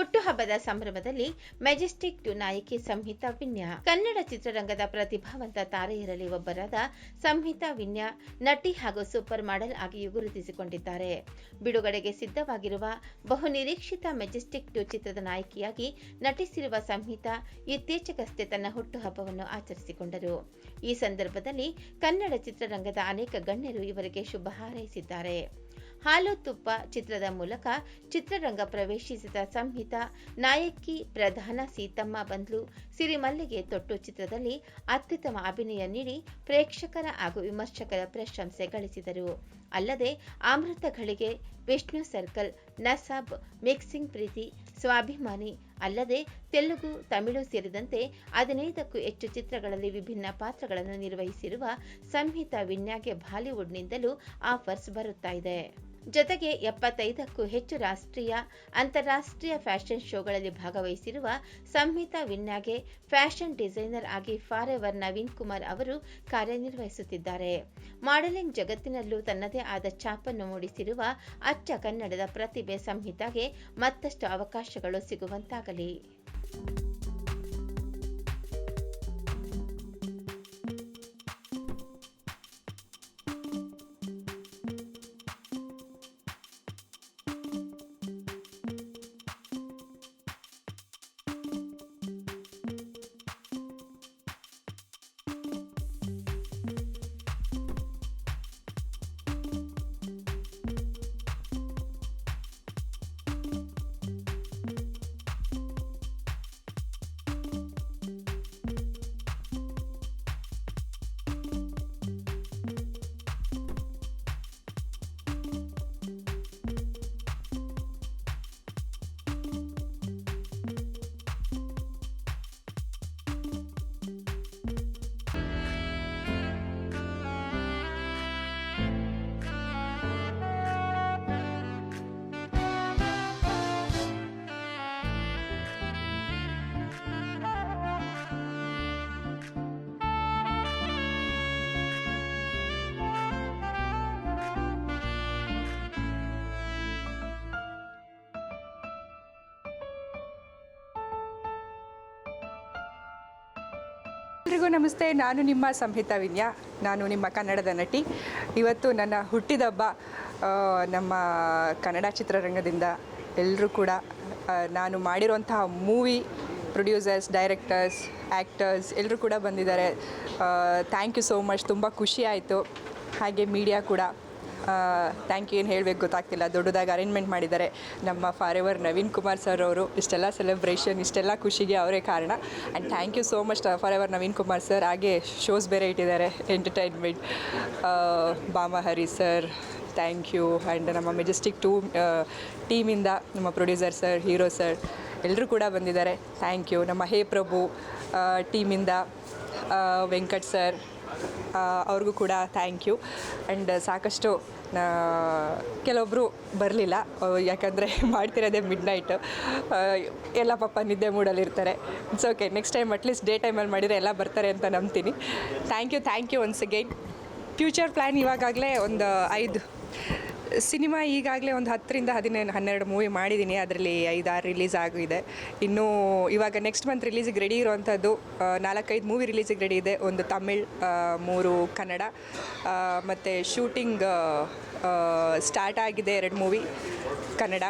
ಹುಟ್ಟುಹಬ್ಬದ ಸಂಭ್ರಮದಲ್ಲಿ Majestic to ನಾಯಕಿ ಸಂಹಿತಾ ವಿನ್ಯಾ. ಕನ್ನಡ ಚಿತ್ರರಂಗದ ಪ್ರತಿಭಾವಂತ ತಾರೆಯರಲ್ಲಿ ಒಬ್ಬರಾದ ಸಂಹಿತಾ ವಿನ್ಯಾ ನಟಿ ಹಾಗೂ ಸೂಪರ್ ಮಾಡೆಲ್ ಆಗಿಯೂ ಗುರುತಿಸಿಕೊಂಡಿದ್ದಾರೆ. ಬಿಡುಗಡೆಗೆ ಸಿದ್ಧವಾಗಿರುವ ಬಹು ನಿರೀಕ್ಷಿತ ಮೆಜೆಸ್ಟಿಕ್ ಟು ಚಿತ್ರದ ನಾಯಕಿಯಾಗಿ ನಟಿಸಿರುವ ಸಂಹಿತಾ ಇತ್ತೀಚೆಗಷ್ಟೇ ತನ್ನ ಹುಟ್ಟುಹಬ್ಬವನ್ನು ಆಚರಿಸಿಕೊಂಡರು. ಈ ಸಂದರ್ಭದಲ್ಲಿ ಕನ್ನಡ ಚಿತ್ರರಂಗದ ಅನೇಕ ಗಣ್ಯರು ಇವರಿಗೆ ಶುಭ ಹಾರೈಸಿದ್ದಾರೆ. ಹಾಲು ತುಪ್ಪ ಚಿತ್ರದ ಮೂಲಕ ಚಿತ್ರರಂಗ ಪ್ರವೇಶಿಸಿದ ಸಂಹಿತಾ, ನಾಯಕಿ ಪ್ರಧಾನ ಸೀತಮ್ಮ ಬಂದ್ಲು. ಸಿರಿಮಲ್ಲಿಗೆ ತೊಟ್ಟು ಚಿತ್ರದಲ್ಲಿ ಅತ್ಯುತ್ತಮ ಅಭಿನಯ ನೀಡಿ ಪ್ರೇಕ್ಷಕರ ಹಾಗೂ ವಿಮರ್ಶಕರ ಪ್ರಶಂಸೆ ಗಳಿಸಿದರು. ಅಲ್ಲದೆ ಅಮೃತ ಘಳಿಗೆ ವಿಷ್ಣು ಸರ್ಕಲ್, ನಸಾಬ್, ಮಿಕ್ಸಿಂಗ್ ಪ್ರೀತಿ, ಸ್ವಾಭಿಮಾನಿ, ಅಲ್ಲದೆ ತೆಲುಗು, ತಮಿಳು ಸೇರಿದಂತೆ ಹದಿನೈದಕ್ಕೂ ಹೆಚ್ಚು ಚಿತ್ರಗಳಲ್ಲಿ ವಿಭಿನ್ನ ಪಾತ್ರಗಳನ್ನು ನಿರ್ವಹಿಸಿರುವ ಸಂಹಿತಾ ವಿನ್ಯಾಗೆ ಬಾಲಿವುಡ್ನಿಂದಲೂ ಆಫರ್ಸ್ ಬರುತ್ತಾ ಇದೆ. ಜೊತೆಗೆ ಎಪ್ಪತ್ತೈದಕ್ಕೂ ಹೆಚ್ಚು ರಾಷ್ಟ್ರೀಯ, ಅಂತಾರಾಷ್ಟ್ರೀಯ ಫ್ಯಾಷನ್ ಶೋಗಳಲ್ಲಿ ಭಾಗವಹಿಸಿರುವ ಸಂಹಿತಾ ವಿನ್ಯಾಗೆ ಫ್ಯಾಷನ್ ಡಿಸೈನರ್ ಆಗಿ ಫಾರೆವರ್ ನವೀನ್ ಕುಮಾರ್ ಅವರು ಕಾರ್ಯನಿರ್ವಹಿಸುತ್ತಿದ್ದಾರೆ. ಮಾಡೆಲಿಂಗ್ ಜಗತ್ತಿನಲ್ಲೂ ತನ್ನದೇ ಆದ ಛಾಪನ್ನು ಮೂಡಿಸಿರುವ ಅಚ್ಚ ಕನ್ನಡದ ಪ್ರತಿಭೆ ಸಂಹಿತಾಗೆ ಮತ್ತಷ್ಟು ಅವಕಾಶಗಳು ಸಿಗುವಂತಾಗಲಿ. ಎಲ್ರಿಗೂ ನಮಸ್ತೆ. ನಾನು ನಿಮ್ಮ ಸಂಹಿತಾ ವಿನ್ಯಾ. ನಾನು ನಿಮ್ಮ ಕನ್ನಡದ ನಟಿ. ಇವತ್ತು ನನ್ನ ಹುಟ್ಟಿದಬ್ಬ ನಮ್ಮ ಕನ್ನಡ ಚಿತ್ರರಂಗದಿಂದ ಎಲ್ಲರೂ ಕೂಡ ನಾನು ಮಾಡಿರುವಂತಹ ಮೂವಿ ಪ್ರೊಡ್ಯೂಸರ್ಸ್, ಡೈರೆಕ್ಟರ್ಸ್ ಆ್ಯಕ್ಟರ್ಸ್ ಎಲ್ಲರೂ ಕೂಡ ಬಂದಿದ್ದಾರೆ. Thank you so much. ತುಂಬ ಖುಷಿ ಆಯಿತು. ಹಾಗೆ ಮೀಡಿಯಾ ಕೂಡ ಥ್ಯಾಂಕ್ ಯು ಏನು ಹೇಳಬೇಕು ಗೊತ್ತಾಗ್ತಿಲ್ಲ. ದೊಡ್ಡದಾಗಿ ಅರೇಂಜ್ಮೆಂಟ್ ಮಾಡಿದ್ದಾರೆ. ನಮ್ಮ ಫಾರೆವರ್ ನವೀನ್ ಕುಮಾರ್ ಸರ್ ಅವರು. ಇಷ್ಟೆಲ್ಲ ಸೆಲೆಬ್ರೇಷನ್ ಇಷ್ಟೆಲ್ಲ ಖುಷಿಗೆ ಅವರೇ ಕಾರಣ. And thank you so much for ever Naveen Kumar sir ಹಾಗೆ ಶೋಸ್ ಬೇರೆ ಇಟ್ಟಿದ್ದಾರೆ entertainment Bama Hari sir thank you and ನಮ್ಮ ಮೆಜೆಸ್ಟಿಕ್ ಟೂ ಟೀಮಿಂದ ನಮ್ಮ ಪ್ರೊಡ್ಯೂಸರ್ ಸರ್ ಹೀರೋ ಸರ್ ಎಲ್ಲರೂ ಕೂಡ ಬಂದಿದ್ದಾರೆ. ಥ್ಯಾಂಕ್ ಯು ನಮ್ಮ ಹೇ ಪ್ರಭು ಟೀಮಿಂದ ವೆಂಕಟ್ ಸರ್ ಅವ್ರಿಗೂ ಕೂಡ ಥ್ಯಾಂಕ್ ಯು ಆ್ಯಂಡ್ ಸಾಕಷ್ಟು ಕೆಲವೊಬ್ಬರು ಬರಲಿಲ್ಲ. ಯಾಕಂದರೆ ಮಾಡ್ತಿರೋದೇ ಮಿಡ್ ನೈಟ್ ಎಲ್ಲ ಪಾಪ ನಿದ್ದೆ ಮೂಡಲ್ಲಿರ್ತಾರೆ it's okay next time at least day ಟೈಮಲ್ಲಿ ಮಾಡಿದರೆ ಎಲ್ಲ ಬರ್ತಾರೆ ಅಂತ ನಂಬ್ತೀನಿ. Thank you thank you once again future plan ಇವಾಗಲೇ ಒಂದು ಐದು ಸಿನಿಮಾ ಈಗಾಗಲೇ ಒಂದು ಹತ್ತರಿಂದ ಹದಿನೈದು ಹನ್ನೆರಡು ಮೂವಿ ಮಾಡಿದ್ದೀನಿ. ಅದರಲ್ಲಿ ಐದಾರು ರಿಲೀಸ್ ಆಗಿದೆ. ಇನ್ನೂ ಇವಾಗ ನೆಕ್ಸ್ಟ್ ಮಂತ್ ರಿಲೀಸಿಗೆ ರೆಡಿ ಇರುವಂಥದ್ದು ನಾಲ್ಕೈದು ಮೂವಿ ರಿಲೀಸಿಗೆ ರೆಡಿ ಇದೆ. ಒಂದು ತಮಿಳ್ ಮೂರು ಕನ್ನಡ ಮತ್ತು ಶೂಟಿಂಗ್ ಸ್ಟಾರ್ಟ್ ಆಗಿದೆ ಎರಡು ಮೂವಿ ಕನ್ನಡ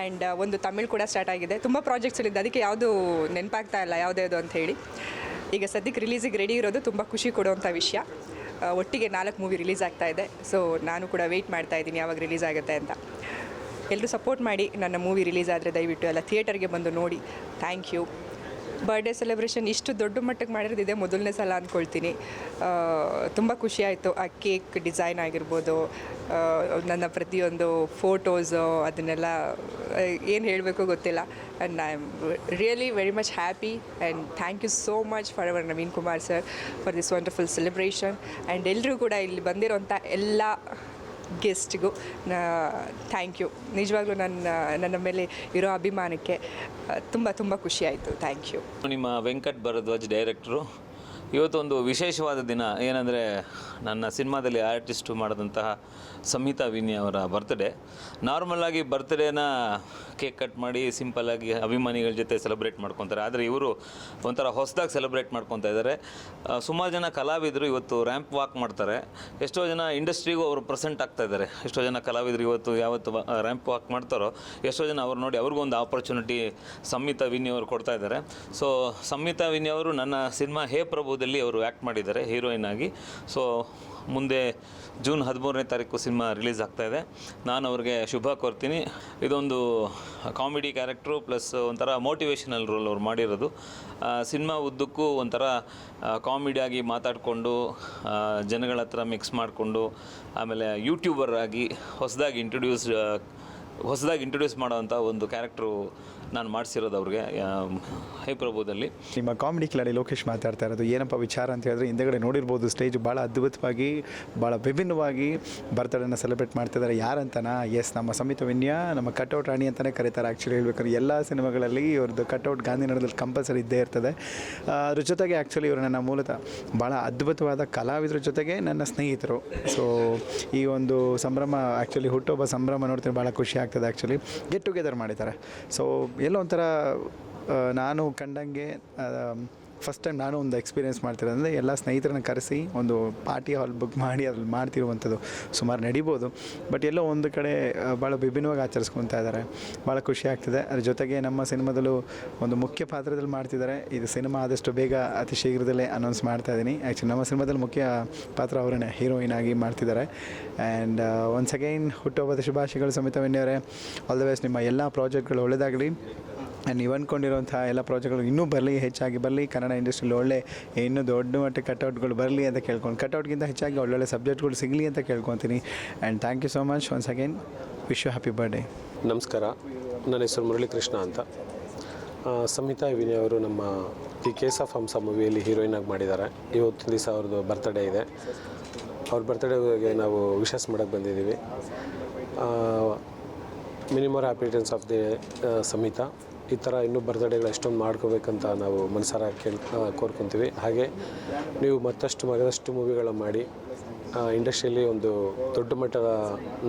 ಆ್ಯಂಡ್ ಒಂದು ತಮಿಳ್ ಕೂಡ ಸ್ಟಾರ್ಟ್ ಆಗಿದೆ. ತುಂಬ ಪ್ರಾಜೆಕ್ಟ್ಸ್ಗಳಿದೆ ಅದಕ್ಕೆ ಯಾವುದು ನೆನಪಾಗ್ತಾ ಇಲ್ಲ ಯಾವುದ್ಯಾವುದು ಅಂತ ಹೇಳಿ. ಈಗ ಸದ್ಯಕ್ಕೆ ರಿಲೀಸಿಗೆ ರೆಡಿ ಇರೋದು ತುಂಬ ಖುಷಿ ಕೊಡುವಂಥ ವಿಷಯ. ಒಟ್ಟಿಗೆ ನಾಲ್ಕು ಮೂವಿ ರಿಲೀಸ್ ಆಗ್ತಾ ಇದೆ. ಸೊ ನಾನು ಕೂಡ ವೆಯ್ಟ್ ಮಾಡ್ತಾ ಇದ್ದೀನಿ ಯಾವಾಗ ರಿಲೀಸ್ ಆಗುತ್ತೆ ಅಂತ. ಎಲ್ಲರೂ ಸಪೋರ್ಟ್ ಮಾಡಿ ನನ್ನ ಮೂವಿ ರಿಲೀಸ್ ಆದರೆ ದಯವಿಟ್ಟು ಎಲ್ಲ ಥಿಯೇಟರ್ಗೆ ಬಂದು ನೋಡಿ. ಥ್ಯಾಂಕ್ ಯು ಬರ್ಡೇ ಸೆಲೆಬ್ರೇಷನ್ ಇಷ್ಟು ದೊಡ್ಡ ಮಟ್ಟಕ್ಕೆ ಮಾಡಿರೋದಿದೆ ಮೊದಲನೇ ಸಲ ಅಂದ್ಕೊಳ್ತೀನಿ. ತುಂಬ ಖುಷಿ ಆಯಿತು. ಆ ಕೇಕ್ ಡಿಸೈನ್ ಆಗಿರ್ಬೋದು ನನ್ನ ಪ್ರತಿಯೊಂದು ಫೋಟೋಸು, ಅದನ್ನೆಲ್ಲ ಏನು ಹೇಳಬೇಕು ಗೊತ್ತಿಲ್ಲ. And I am really very much happy and thank you so much for our Naveen Kumar sir for this wonderful celebration and ಎಲ್ಲರೂ ಕೂಡ ಇಲ್ಲಿ ಬಂದಿರೋಂಥ ಎಲ್ಲ ಗೆಸ್ಟ್ಗೂ ಥ್ಯಾಂಕ್ ಯು ನಿಜವಾಗ್ಲೂ ನನ್ನ ನನ್ನ ಮೇಲೆ ಇರೋ ಅಭಿಮಾನಕ್ಕೆ ತುಂಬ ತುಂಬ ಖುಷಿ ಆಯಿತು. ಥ್ಯಾಂಕ್ ಯು ನಿಮ್ಮ ವೆಂಕಟ್ ಭರದ್ವಾಜ್ ಡೈರೆಕ್ಟ್ರು, ಇವತ್ತೊಂದು ವಿಶೇಷವಾದ ದಿನ ಏನಂದರೆ, ನನ್ನ ಸಿನಿಮಾದಲ್ಲಿ ಆರ್ಟಿಸ್ಟು ಮಾಡಿದಂತಹ ಸಂಹಿತಾ ವಿನಿ ಅವರ ಬರ್ತ್ಡೇ ನಾರ್ಮಲಾಗಿ ಬರ್ತ್ಡೇನ ಕೇಕ್ ಕಟ್ ಮಾಡಿ ಸಿಂಪಲ್ಲಾಗಿ ಅಭಿಮಾನಿಗಳ ಜೊತೆ ಸೆಲೆಬ್ರೇಟ್ ಮಾಡ್ಕೊತಾರೆ. ಆದರೆ ಇವರು ಒಂಥರ ಹೊಸದಾಗಿ ಸೆಲೆಬ್ರೇಟ್ ಮಾಡ್ಕೊತಾ ಇದ್ದಾರೆ ಸುಮಾರು ಜನ ಕಲಾವಿದರು ಇವತ್ತು ರ್ಯಾಂಪ್ ವಾಕ್ ಮಾಡ್ತಾರೆ. ಎಷ್ಟೋ ಜನ ಇಂಡಸ್ಟ್ರಿಗೂ ಅವರು ಪ್ರೆಸೆಂಟ್ ಆಗ್ತಾ ಇದ್ದಾರೆ ಎಷ್ಟೋ ಜನ ಕಲಾವಿದರು ಇವತ್ತು ಯಾವತ್ತು ರ್ಯಾಂಪ್ ವಾಕ್ ಮಾಡ್ತಾರೋ, ಎಷ್ಟೋ ಜನ ಅವ್ರು ನೋಡಿ ಅವ್ರಿಗೂ ಒಂದು ಆಪರ್ಚುನಿಟಿ ಸಂಹಿತಾ ವಿನಿ ಅವರು ಕೊಡ್ತಾ ಇದ್ದಾರೆ ಸೊ ಸಂಹಿತಾ ವಿನಿ ಅವರು ನನ್ನ ಸಿನಿಮಾ ಹೇ ಪ್ರಭುದಲ್ಲಿ ಅವರು ಆ್ಯಕ್ಟ್ ಮಾಡಿದ್ದಾರೆ ಹೀರೋಯಿನ್ ಆಗಿ. ಸೊ ಮುಂದೆ ಜೂನ್ ಹದಿಮೂರನೇ ತಾರೀಕು ಸಿನಿಮಾ ರಿಲೀಸ್ ಇದೆ. ನಾನು ಅವ್ರಿಗೆ ಶುಭ ಕೋರ್ತೀನಿ. ಇದೊಂದು ಕಾಮಿಡಿ ಕ್ಯಾರೆಕ್ಟ್ರು ಪ್ಲಸ್ ಒಂಥರ ಮೋಟಿವೇಶನಲ್ ರೋಲ್ ಅವ್ರು ಮಾಡಿರೋದು. ಸಿನಿಮಾ ಉದ್ದಕ್ಕೂ ಒಂಥರ ಕಾಮಿಡಿಯಾಗಿ ಮಾತಾಡಿಕೊಂಡು ಜನಗಳ ಹತ್ರ ಮಿಕ್ಸ್ ಮಾಡಿಕೊಂಡು, ಆಮೇಲೆ ಯೂಟ್ಯೂಬರ್ ಆಗಿ ಹೊಸದಾಗಿ ಇಂಟ್ರೊಡ್ಯೂಸ್ ಹೊಸದಾಗಿ ಇಂಟ್ರೊಡ್ಯೂಸ್ ಮಾಡೋವಂಥ ಒಂದು ಕ್ಯಾರೆಕ್ಟ್ರು ನಾನು ಮಾಡಿಸಿರೋದು ಅವ್ರಿಗೆ ಹೈ ಪ್ರಭುದಲ್ಲಿ ನಿಮ್ಮ ಕಾಮಿಡಿ ಕಿಲಾಡಿ ಲೋಕೇಶ್ ಮಾತಾಡ್ತಾ ಇರೋದು, ಏನಪ್ಪ ವಿಚಾರ ಅಂತ ಹೇಳಿದ್ರೆ ಹಿಂದೆಗಡೆ ನೋಡಿರ್ಬೋದು ಸ್ಟೇಜ್ ಭಾಳ ಅದ್ಭುತವಾಗಿ ಭಾಳ ವಿಭಿನ್ನವಾಗಿ ಬರ್ತ್ಡೇನ ಸೆಲೆಬ್ರೇಟ್ ಮಾಡ್ತಿದ್ದಾರೆ ಯಾರಂತನಾ? ಎಸ್ ನಮ್ಮ ಸಮಿತ ವಿನ್ಯ, ನಮ್ಮ ಕಟ್ಔಟ್ ರಾಣಿ ಅಂತಲೇ ಕರೀತಾರೆ. ಆ್ಯಕ್ಚುಲಿ ಹೇಳ್ಬೇಕಾದ್ರೆ ಎಲ್ಲ ಸಿನಿಮಾಗಳಲ್ಲಿ ಇವ್ರದ್ದು ಕಟ್ಔಟ್ ಗಾಂಧಿನಗರದಲ್ಲಿ ಕಂಪಲ್ಸರಿ ಇದ್ದೇ ಇರ್ತದೆ. ಅದ್ರ ಜೊತೆಗೆ ಆ್ಯಕ್ಚುಲಿ ಇವರು ನನ್ನ ಮೂಲತಃ ಭಾಳ ಅದ್ಭುತವಾದ ಕಲಾವಿದರ ಜೊತೆಗೆ ನನ್ನ ಸ್ನೇಹಿತರು. ಸೊ ಈ ಒಂದು ಸಂಭ್ರಮ ಆ್ಯಕ್ಚುಲಿ ಹುಟ್ಟೊಬ್ಬ ಸಂಭ್ರಮ ನೋಡ್ತೀನಿ ಭಾಳ ಖುಷಿ ಆಗ್ತದೆ ಆ್ಯಕ್ಚುಲಿ ಗೆಟ್ ಟುಗೆದರ್ ಮಾಡಿದ್ದಾರೆ. ಸೊ ಎಲ್ಲೋ ಒಂಥರ ನಾನು ಕಂಡಂಗೆ ಫಸ್ಟ್ ಟೈಮ್ ನಾನು ಒಂದು ಎಕ್ಸ್ಪೀರಿಯೆನ್ಸ್ ಮಾಡ್ತಿರೋದಂದರೆ ಎಲ್ಲ ಸ್ನೇಹಿತರನ್ನ ಕರೆಸಿ ಒಂದು ಪಾರ್ಟಿ ಹಾಲ್ ಬುಕ್ ಮಾಡಿ, ಅದ್ರಲ್ಲಿ ಮಾಡ್ತಿರುವಂಥದ್ದು ಸುಮಾರು ನಡಿಬೋದು. ಬಟ್ ಎಲ್ಲೋ ಒಂದು ಕಡೆ ಭಾಳ ವಿಭಿನ್ನವಾಗಿ ಆಚರಿಸ್ಕೊತಾ ಇದ್ದಾರೆ. ಭಾಳ ಖುಷಿ ಆಗ್ತಿದೆ. ಅದ್ರ ಜೊತೆಗೆ ನಮ್ಮ ಸಿನಿಮಾದಲ್ಲೂ ಒಂದು ಮುಖ್ಯ ಪಾತ್ರದಲ್ಲಿ ಮಾಡ್ತಿದ್ದಾರೆ. ಇದು ಸಿನಿಮಾ ಆದಷ್ಟು ಬೇಗ ಅತಿ ಶೀಘ್ರದಲ್ಲೇ ಅನೌನ್ಸ್ ಮಾಡ್ತಾ ಇದ್ದೀನಿ ಆ್ಯಕ್ಚುಲಿ ನಮ್ಮ ಸಿನಿಮಾದಲ್ಲಿ ಮುಖ್ಯ ಪಾತ್ರ ಅವರನ್ನೇ ಹೀರೋಯಿನ್ ಆಗಿ ಮಾಡ್ತಿದ್ದಾರೆ. ಆ್ಯಂಡ್ ಒನ್ಸ್ ಅಗೈನ್ ಹುಟ್ಟುಹಬ್ಬದ ಶುಭಾಶಯಗಳು ಸಮೇತ ಅವರೇ. ಆಲ್ ದ ಬೆಸ್ಟ್ ನಿಮ್ಮ ಎಲ್ಲ ಪ್ರಾಜೆಕ್ಟ್ಗಳು ಒಳ್ಳೆಯದಾಗಲಿ ನೀವು ಅಂದ್ಕೊಂಡಿರುವಂತಹ ಎಲ್ಲ ಪ್ರಾಜೆಕ್ಟ್ಗಳು ಇನ್ನೂ ಬರಲಿ ಹೆಚ್ಚಾಗಿ ಬರಲಿ ಕನ್ನಡ ಇಂಡಸ್ಟ್ರಿಲಿ ಒಳ್ಳೆ ಇನ್ನೂ ದೊಡ್ಡ ಮಟ್ಟ ಕಟೌಟ್ಗಳು ಬರಲಿ ಅಂತ ಕೇಳ್ಕೊಂಡು ಕಟೌಟ್ಗಿಂತ ಹೆಚ್ಚಾಗಿ ಒಳ್ಳೊಳ್ಳೆ ಸಬ್ಜೆಕ್ಟ್ಗಳು ಸಿಗಲಿ ಅಂತ ಕೇಳ್ಕೊತೀನಿ and thank you so much once again wish you happy birthday ನಮಸ್ಕಾರ ನನ್ನ ಹೆಸರು ಮುರಳೀಕೃಷ್ಣ ಅಂತ ಸಂಹಿತಾ ವಿನಿ ಅವರು ನಮ್ಮ ದಿ ಕೇಸ್ ಆಫ್ ಹಂಸ ಮೂವಿಯಲ್ಲಿ ಹೀರೋಯಿನ್ ಆಗಿ ಮಾಡಿದ್ದಾರೆ. ಇವತ್ತು ದಿವಸ ಅವ್ರದ್ದು ಬರ್ತ್ಡೇ ಇದೆ. ಅವ್ರ ಬರ್ತ್ಡೇಗೆ ನಾವು ವಿಶಸ್ ಮಾಡೋಕ್ಕೆ ಬಂದಿದ್ದೀವಿ. Minimum happiness of the Samhita ಈ ಥರ ಇನ್ನೂ ಬರ್ತಡೇಗಳು ಎಷ್ಟೊಂದು ಮಾಡ್ಕೋಬೇಕಂತ ನಾವು ಮನಸಾರ ಕೇಳ್ ಕೋರ್ಕೊತೀವಿ. ಹಾಗೆ ನೀವು ಮತ್ತಷ್ಟು ಮಗದಷ್ಟು ಮೂವಿಗಳ ಮಾಡಿ ಇಂಡಸ್ಟ್ರಿಯಲ್ಲಿ ಒಂದು ದೊಡ್ಡ ಮಟ್ಟದ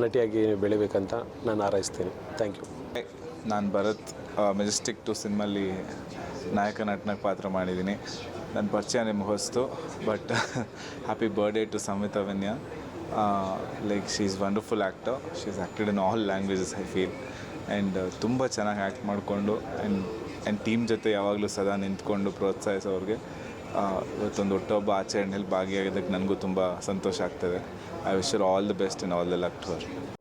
ನಟಿಯಾಗಿ ಬೆಳಿಬೇಕಂತ ನಾನು ಆರೈಸ್ತೀನಿ ಥ್ಯಾಂಕ್ ಯು ನಾನು ಭರತ್ ಮೆಜೆಸ್ಟಿಕ್ ಟು ಸಿನಿಮಲ್ಲಿ ನಾಯಕ ನಟನಾಗಿ ಪಾತ್ರ ಮಾಡಿದ್ದೀನಿ. ನನ್ನ ಪರಿಚಯ ನಿಮ್ಗೆ ಹೊಸ್ತು, but happy birthday to Samhitha ಅವನ್ಯ like she is wonderful actor she is acted in all languages, I feel. And ತುಂಬ ಚೆನ್ನಾಗಿ ಆ್ಯಕ್ಟ್ ಮಾಡಿಕೊಂಡು ಆ್ಯಂಡ್ ಆ್ಯಂಡ್ ಟೀಮ್ ಜೊತೆ ಯಾವಾಗಲೂ ಸದಾ ನಿಂತ್ಕೊಂಡು ಪ್ರೋತ್ಸಾಹಿಸೋರಿಗೆ ಇವತ್ತೊಂದು ಹುಟ್ಟುಹಬ್ಬ ಆಚರಣೆಯಲ್ಲಿ ಭಾಗಿಯಾಗಿದ್ದಕ್ಕೆ ನನಗೂ ತುಂಬ ಸಂತೋಷ ಆಗ್ತದೆ. I wish all the best in all the luck to our